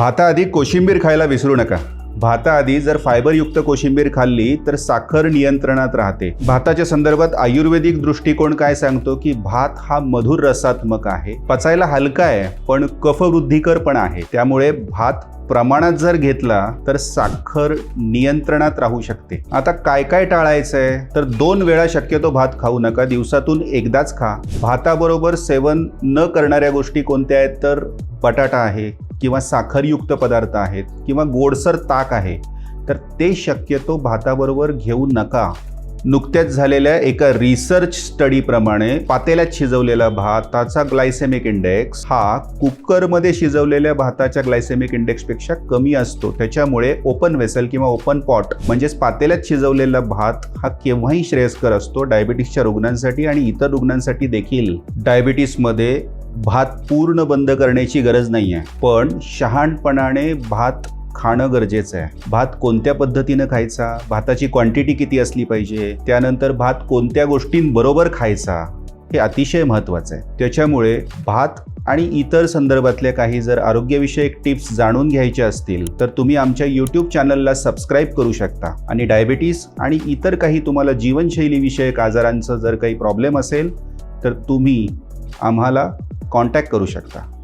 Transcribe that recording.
भाताआधी कोशिंबीर खायला विसरू नका. भाताआधी जर फायबरयुक्त कोशिंबीर खाल्ली तर साखर नियंत्रणात राहते. भाताच्या संदर्भात आयुर्वेदिक दृष्टिकोन काय सांगतो की भात हा मधुर रसात्मक आहे. पचायला हलका आहे पण कफवृद्धीकर पण आहे. त्यामुळे भात प्रमाणात जर घेतला तर साखर नियंत्रणात राहू शकते. आता काय काय टाळायचं आहे तर दोन वेळा शक्यतो भात खाऊ नका. दिवसातून एकदाच खा. भाताबरोबर सेवन न करणाऱ्या गोष्टी कोणत्या आहेत? तर बटाटा आहे किंवा साखरयुक्त पदार्थ आहेत किंवा गोडसर ताक आहे तर ते शक्यतो भाताबरोबर घेऊ नका. नुकत्याच झालेल्या एका रिसर्च स्टडीप्रमाणे पातेल्यात शिजवलेला भाताचा ग्लायसेमिक इंडेक्स हा कुकरमध्ये शिजवलेल्या भाताच्या ग्लायसेमिक इंडेक्सपेक्षा कमी असतो. त्याच्यामुळे ओपन वेसल किंवा ओपन पॉट म्हणजेच पातेल्यात शिजवलेला भात हा केव्हाही श्रेयस्कर असतो. डायबिटीसच्या रुग्णांसाठी आणि इतर रुग्णांसाठी देखील. डायबिटीसमध्ये भात पूर्ण बंद करण्याची गरज नाही आहे पण शहाणपणाने भात खाणं गरजेचं आहे. भात कोणत्या पद्धतीनं खायचा? भाताची क्वांटिटी किती असली पाहिजे? त्यानंतर भात कोणत्या गोष्टींबरोबर खायचा? हे अतिशय महत्त्वाचं आहे. त्याच्यामुळे भात आणि इतर संदर्भातल्या काही जर आरोग्यविषयक टिप्स जाणून घ्यायच्या असतील तर तुम्ही आमच्या यूट्यूब चॅनलला सबस्क्राईब करू शकता. आणि डायबिटीस आणि इतर काही तुम्हाला जीवनशैलीविषयक आजारांचं जर काही प्रॉब्लेम असेल तर तुम्ही आम्हाला कॉन्टॅक्ट करू शकता.